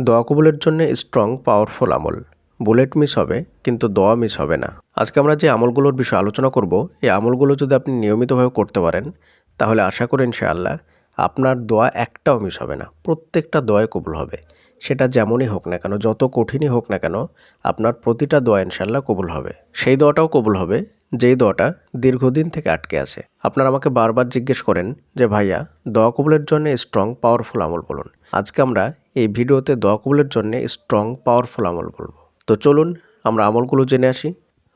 দোয়া কবুলের জন্য স্ট্রং পাওয়ারফুল আমল। বুলেট মিস হবে, কিন্তু দোয়া মিস হবে না। আজকে আমরা যে আমলগুলোর বিষয়ে আলোচনা করব, এই আমলগুলো যদি আপনি নিয়মিতভাবে করতে পারেন, তাহলে আশা করি ইনশাআল্লাহ আপনার দোয়া একটাও মিস হবে না। প্রত্যেকটা দোয়ায় কবুল হবে। সেটা যেমনই হোক না কেন, যত কঠিনই হোক না কেন, আপনার প্রতিটা দোয়া ইনশাল্লাহ কবুল হবে। সেই দোয়াটাও কবুল হবে, যেই দোয়াটা দীর্ঘদিন থেকে আটকে আছে। আপনারা আমাকে বারবার জিজ্ঞেস করেন যে, ভাইয়া, দোয়া কবুলের জন্য স্ট্রং পাওয়ারফুল আমল বলুন। আজকে আমরা এই ভিডিওতে দোয়া কবুলের জন্য স্ট্রং পাওয়ারফুল আমল বলব। তো চলুন আমরা আমলগুলো জেনে আসি।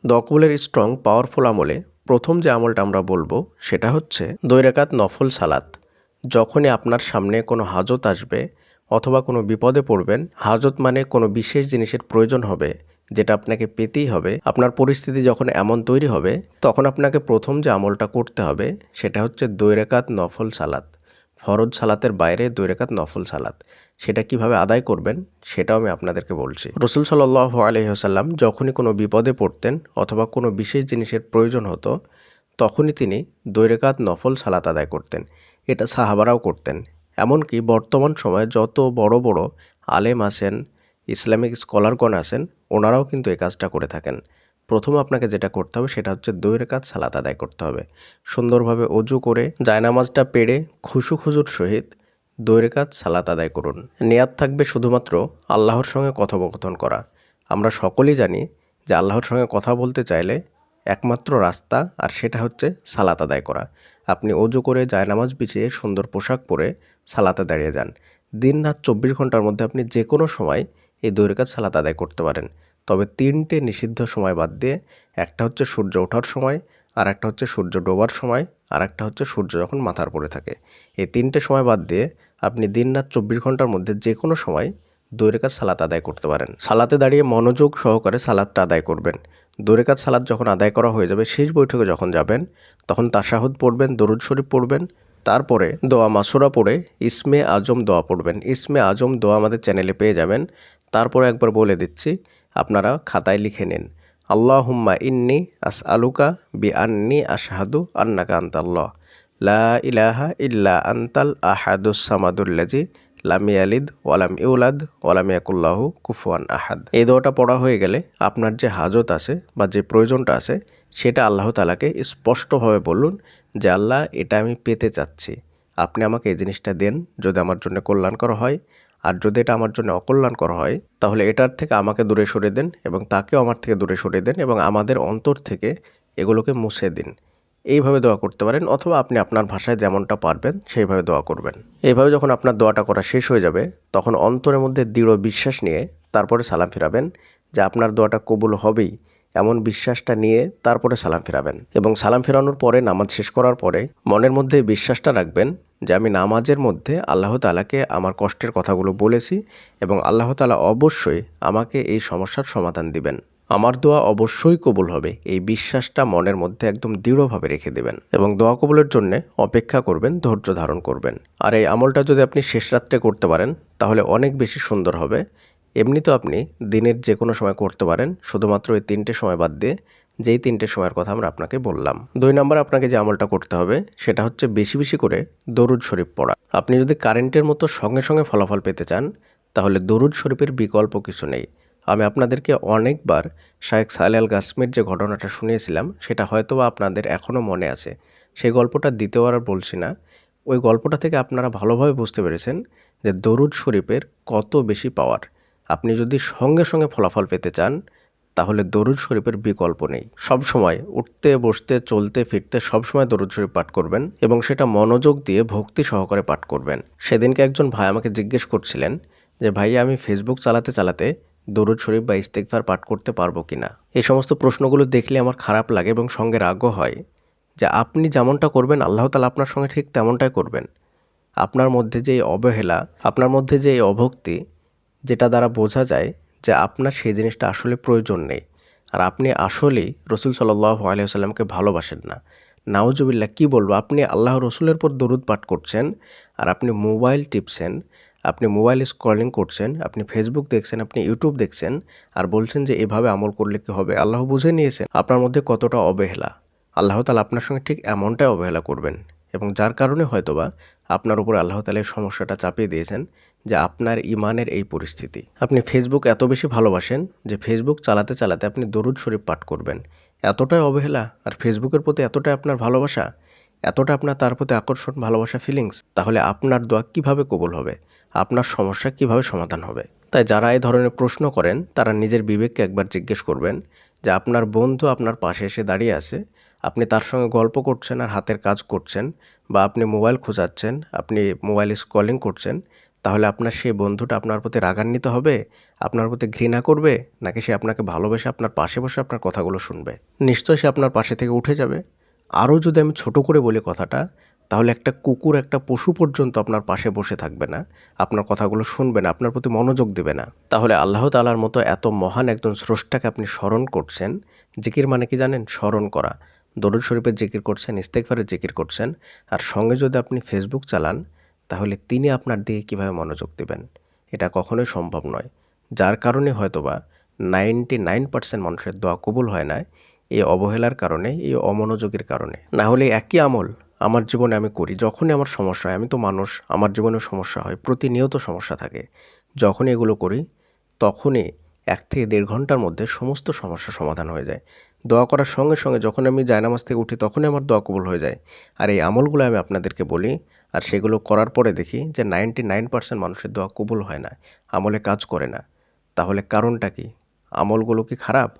দোয়া কবুলের স্ট্রং পাওয়ারফুল আমলে প্রথম যে আমলটা আমরা বলব সেটা হচ্ছে দৈরাকাত নফল সালাত। যখনই আপনার সামনে কোনো হাজত আসবে অথবা কোনো বিপদে পড়বেন, হাজত মানে কোনো বিশেষ জিনিসের প্রয়োজন হবে, যেটা আপনাকে পেতেই হবে। আপনার পরিস্থিতি যখন এমন তৈরি হবে, তখন আপনাকে প্রথম যে আমলটা করতে হবে সেটা হচ্ছে দৈরেকাত নফল সালাত। ফরজ সালাতের বাইরে দৈরেকাত নফল সালাত। সেটা কীভাবে আদায় করবেন, সেটাও আমি আপনাদেরকে বলছি। রসুল সাল্লাহ আলহিহাসাল্লাম যখনই কোনো বিপদে পড়তেন অথবা কোনো বিশেষ জিনিসের প্রয়োজন হতো, তখনই তিনি দৈরেকাত নফল সালাত আদায় করতেন। এটা সাহাবারাও করতেন। এমনকি বর্তমান সময়ে যত বড় বড় আলেম আছেন, ইসলামিক স্কলারগণ আছেন, ওনারাও কিন্তু এই কাজটা করে থাকেন। প্রথম আপনাকে যেটা করতে হবে সেটা হচ্ছে দুই রেখাত সালাত আদায় করতে হবে। সুন্দরভাবে অজু করে জায়নামাজটা পেড়ে খুশু খুজুর সহিত দুই রেখাত সালাত আদায় করুন। নেয়াদ থাকবে শুধুমাত্র আল্লাহর সঙ্গে কথোপকথন করা। আমরা সকলেই জানি যে আল্লাহর সঙ্গে কথা বলতে চাইলে একমাত্র রাস্তা আর সেটা হচ্ছে সালাত আদায় করা। আপনি অজু করে জায়নামাজ বিছিয়ে সুন্দর পোশাক পরে সালাতে দাঁড়িয়ে যান। দিন রাত চব্বিশ ঘণ্টার মধ্যে আপনি যে কোনো সময় এই দৈরিকাত সালাত আদায় করতে পারেন। তবে তিনটে নিষিদ্ধ সময় বাদ দিয়ে একটা হচ্ছে সূর্য ওঠার সময় আর একটা হচ্ছে সূর্য ডোবার সময় আর একটা হচ্ছে সূর্য যখন মাথার পরে থাকে। এই তিনটে সময় বাদ দিয়ে আপনি দিন রাত চব্বিশ ঘণ্টার মধ্যে যে কোনো সময় দৈরিকাত সালাত আদায় করতে পারেন। সালাতে দাঁড়িয়ে মনোযোগ সহকারে সালাদটা আদায় করবেন। দৈরিকাত সালাদ যখন আদায় করা হয়ে যাবে, শেষ বৈঠকে যখন যাবেন, তখন তাশাহুদ পড়বেন, দরুদ শরীফ পড়বেন, তারপরে দোয়া মাসুরা পড়ে ইসমে আজম দোয়া পড়বেন। ইসমে আজম দোয়া আমাদের চ্যানেলে পেয়ে যাবেন। তারপরে একবার বলে দিচ্ছি, আপনারা খাতায় লিখে নিন। আল্লাহ হুম্মা ইন্নি আস আলুকা বি আন্নি আশাহাদু আন্নাকা আন্তাল্লাহ। লা ইলাহা ইল্লা আন্তাল আহাদুস সামাদুল্লাজি লাম ইয়ালিদ ওয়ালাম ইউলাদ ওয়ালাম ইয়াকুল্লাহু কুফুয়ান আহাদ। এই দোয়াটা পড়া হয়ে গেলে আপনার যে হাজত আছে বা যে প্রয়োজনটা আছে, সেটা আল্লাহ তালাকে স্পষ্টভাবে বলুন যে, আল্লাহ, এটা আমি পেতে চাচ্ছি। আপনি আমাকে এই জিনিসটা দেন, যদি আমার জন্য কল্যাণকর হয় আর যদি এটা আমার জন্য অকল্যাণকর হয়, তাহলে এটার থেকে আমাকে দূরে সরে দেন এবং তাকেও আমার থেকে দূরে সরে দেন এবং আমাদের অন্তর থেকে এগুলোকে মুছে দিন। এইভাবে দোয়া করতে পারেন অথবা আপনি আপনার ভাষায় যেমনটা পারবেন, সেইভাবে দোয়া করবেন। এইভাবে যখন আপনার দোয়াটা করা শেষ হয়ে যাবে, তখন অন্তরের মধ্যে দৃঢ় বিশ্বাস নিয়ে তারপরে সালাম ফেরাবেন যে আপনার দোয়াটা কবুল হবেই। এমন বিশ্বাসটা নিয়ে তারপরে সালাম ফেরাবেন। এবং সালাম ফেরানোর পরে, নামাজ শেষ করার পরে মনের মধ্যে বিশ্বাসটা রাখবেন যে আমি নামাজের মধ্যে আল্লাহ তালাকে আমার কষ্টের কথাগুলো বলেছি এবং আল্লাহ তালা অবশ্যই আমাকে এই সমস্যার সমাধান দিবেন। আমার দোয়া অবশ্যই কবুল হবে, এই বিশ্বাসটা মনের মধ্যে একদম দৃঢ়ভাবে রেখে দেবেন এবং দোয়া কবুলের জন্য অপেক্ষা করবেন, ধৈর্য ধারণ করবেন। আর এই আমলটা যদি আপনি শেষ রাত্রে করতে পারেন, তাহলে অনেক বেশি সুন্দর হবে। এমনি তো আপনি দিনের যে কোনো সময় করতে পারেন, শুধুমাত্র এই তিনটে সময় বাদ দিয়ে যেই তিনটে সময়ের কথা আমরা আপনাকে বললাম। দুই নম্বর আপনাকে যে আমলটা করতে হবে, সেটা হচ্ছে বেশি বেশি করে দরুদ শরীফ পড়া। আপনি যদি কারেন্টের মতো সঙ্গে সঙ্গে ফলাফল পেতে চান, তাহলে দরুদ শরীফের বিকল্প কিছু নেই। আমি আপনাদেরকে অনেকবার শায়েখ সাইলাল গাসমির যে ঘটনাটা শুনিয়েছিলাম, সেটা হয়তো আপনাদের এখনও মনে আছে। সেই গল্পটা দ্বিতীয়বার আর বলছি না। ওই গল্পটা থেকে আপনারা ভালোভাবে বুঝতে পেরেছেন যে দরুদ শরীফের কত বেশি পাওয়ার। আপনি যদি সঙ্গে সঙ্গে ফলাফল পেতে চান তাহলে দরুদ শরীফের বিকল্প নেই। সব সময় উঠতে, বসতে, চলতে, ফিরতে সবসময় দরুদ শরীফ পাঠ করবেন এবং সেটা মনোযোগ দিয়ে ভক্তি সহকারে পাঠ করবেন। সেদিনকে একজন ভাই আমাকে জিজ্ঞেস করছিলেন যে, ভাই, আমি ফেসবুক চালাতে চালাতে দরুদ শরীফ বা ইস্তেকফার পাঠ করতে পারব কি না এই সমস্ত প্রশ্নগুলো দেখলে আমার খারাপ লাগে এবং সঙ্গে রাগও হয় যে, আপনি যেমনটা করবেন, আল্লাহ তালা আপনার সঙ্গে ঠিক তেমনটাই করবেন। আপনার মধ্যে যে অবহেলা, আপনার মধ্যে যে অভক্তি, যেটা দ্বারা বোঝা যায় যে আপনার সেই জিনিসটা আসলে প্রয়োজন নেই। আর আপনি আসলেই রসুল সাল্লাহ আলিয়াল্লামকে ভালোবাসেন না। নাওজুবিল্লা কি বলব? আপনি আল্লাহ রসুলের পর দরুদ পাঠ করছেন, আর আপনি মোবাইল টিপছেন, আপনি মোবাইল স্ক্রলিং করছেন, আপনি ফেসবুক দেখছেন, আপনি ইউটিউব দেখছেন, আর বলছেন যে এভাবে আমল করলে কি হবে? আল্লাহ বুঝে নিয়েছেন। আপনার মধ্যে কতটা অবহেলা? আল্লাহ তালা আপনার সঙ্গে ঠিক এমনটাই অবহেলা করবেন। এবং যার কারণে হয়তোবা আপনার উপর আল্লাহ তালা এই সমস্যাটা চাপিয়ে দিয়েছেন যে আপনার ইমানের এই পরিস্থিতি। আপনি ফেসবুক এত বেশি ভালোবাসেন যে ফেসবুক চালাতে চালাতে আপনি দরুদ শরীফ পাঠ করবেন। এতটাই অবহেলা আর ফেসবুকের প্রতি এতটাই আপনার ভালোবাসা, এতটা আপনার তার প্রতি আকর্ষণ, ভালোবাসা ফিলিংস তাহলে আপনার দোয়া কীভাবে কবুল হবে? আপনার সমস্যা কীভাবে সমাধান হবে? তাই যারা এই ধরনের প্রশ্ন করেন, তারা নিজের বিবেককে একবার জিজ্ঞেস করবেন যে আপনার বন্ধু আপনার পাশে এসে দাঁড়িয়ে আছে আপনি তার সঙ্গে গল্প করছেন আর হাতের কাজ করছেন বা আপনি মোবাইল খোঁজাচ্ছেন, আপনি মোবাইল স্ক্রলিং করছেন, তাহলে আপনার সেই বন্ধুটা আপনার প্রতি রাগান্বিত হবে? আপনার প্রতি ঘৃণা করবে? নাকি সে আপনাকে ভালোবেসে আপনার পাশে বসে আপনার কথাগুলো শুনবে? নিশ্চয়ই সে আপনার পাশে থেকে উঠে যাবে। আরও যদি আমি ছোট করে বলি কথাটা, তাহলে একটা কুকুর, একটা পশু পর্যন্ত আপনার পাশে বসে থাকবে না। আপনার কথাগুলো শুনবে না, আপনার প্রতি মনোযোগ দেবে না। তাহলে আল্লাহ তালার মতো এত মহান একজন স্রষ্টাকে আপনি স্মরণ করছেন, জিকির মানে কি জানেন? স্মরণ করা। দরুদ শরীফের জিকির করছেন ইস্তেকফারের জিকির করছেন, আর সঙ্গে যদি আপনি ফেসবুক চালান, তাহলে তিনি আপনার দিকে কীভাবে মনোযোগ দেবেন? এটা কখনোই সম্ভব নয়। যার কারণে হয়তোবা নাইনটি নাইন পার্সেন্ট মানুষের দোয়া কবুল হয় না এই অবহেলার কারণে, এই অমনোযোগের কারণে। না হলে একই আমল আমার জীবনে আমি করি, যখনই আমার সমস্যা হয়, আমি তো মানুষ, আমার জীবনেও সমস্যা হয়, প্রতিনিয়ত সমস্যা থাকে। যখনই এগুলো করি, তখনই এক থেকে দেড় ঘণ্টার মধ্যে সমস্ত সমস্যা সমাধান হয়ে যায়। দোয়া করার সঙ্গে সঙ্গে যখন আমি জায়নামাজ থেকে উঠি, তখনই আমার দোয়া কবুল হয়ে যায়। আর এই আমলগুলো আমি আপনাদেরকে বলি, আর সেগুলো করার পরে দেখি যে নাইনটি নাইন পার্সেন্ট মানুষের দোয়া কবুল হয় না, আমলে কাজ করে না। তাহলে কারণটা কি? আমলগুলো কি খারাপ?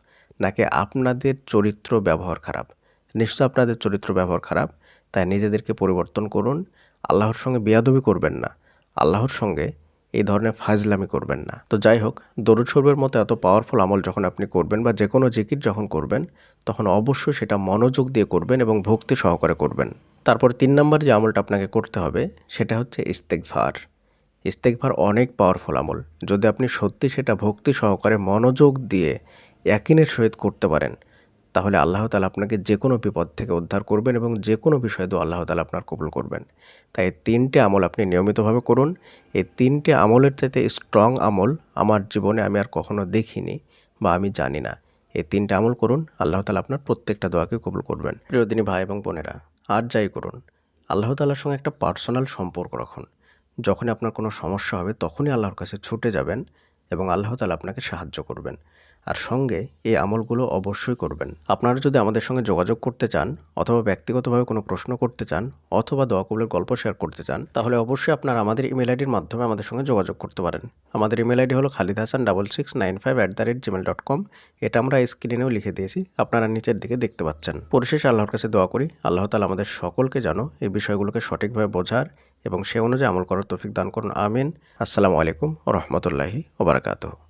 নাকি আপনাদের চরিত্র ব্যবহার খারাপ? নিশ্চয় আপনাদের চরিত্র ব্যবহার খারাপ, তাই নিজেদেরকে পরিবর্তন করুন। আল্লাহর সঙ্গে বেয়াদবি করবেন না। আল্লাহর সঙ্গে এই ধরনের ফাজলামি করবেন না। তো যাই হোক দরুদ শরীফের মতো এত পাওয়ারফুল আমল যখন আপনি করবেন বা যে কোনো জিকির যখন করবেন, তখন অবশ্যই সেটা মনোযোগ দিয়ে করবেন এবং ভক্তি সহকারে করবেন। তারপর তিন নম্বর যে আমলটা আপনাকে করতে হবে, সেটা হচ্ছে ইস্তেকভার ইস্তেকভার অনেক পাওয়ারফুল আমল। যদি আপনি সত্যি সেটা ভক্তি সহকারে মনোযোগ দিয়ে একিনের সহিত করতে পারেন তাহলে আল্লাহ তালা আপনাকে যে কোনো বিপদ থেকে উদ্ধার করবেন এবং যে কোনো বিষয়ে তো আল্লাহ তালা আপনার কবুল করবেন। তাই তিনটে আমল আপনি নিয়মিতভাবে করুন। এই তিনটে আমলের চাইতে স্ট্রং আমল আমার জীবনে আমি আর কখনো দেখিনি বা আমি জানি না। এই তিনটে আমল করুন, আল্লাহ তালা আপনার প্রত্যেকটা দোয়াকে কবুল করবেন। প্রিয়দিনী ভাই এবং বোনেরা, আর যাই করুন, আল্লাহ তালার সঙ্গে একটা পার্সোনাল সম্পর্ক রাখুন। যখনই আপনার কোনো সমস্যা হবে, তখনই আল্লাহর কাছে ছুটে যাবেন। এবং আল্লাহ তালা আপনাকে সাহায্য করবেন। আর সঙ্গে এই আমলগুলো অবশ্যই করবেন। আপনারা যদি আমাদের সঙ্গে যোগাযোগ করতে চান অথবা ব্যক্তিগতভাবে কোনো প্রশ্ন করতে চান অথবা দোয়া কবুলের গল্প শেয়ার করতে চান, তাহলে অবশ্যই আপনারা আমাদের ইমেল আইডির মাধ্যমে আমাদের সঙ্গে যোগাযোগ করতে পারেন। আমাদের ইমেল আইডি হলো Khalid Hasan double six nine five at the rate Gmail dot com. এটা আমরা স্ক্রিনেও লিখে দিয়েছি, আপনারা নিচের দিকে দেখতে পাচ্ছেন। পরিশেষে আল্লাহর কাছে দোয়া করি, আল্লাহ তালা আমাদের সকলকে জানো এই বিষয়গুলোকে সঠিকভাবে বোঝার এবং সে অনুযায়ী আমল করার তৌফিক দান করুন। আমিন। আসসালামু আলাইকুম রহমতুল্লাহি ওবরাকাতহ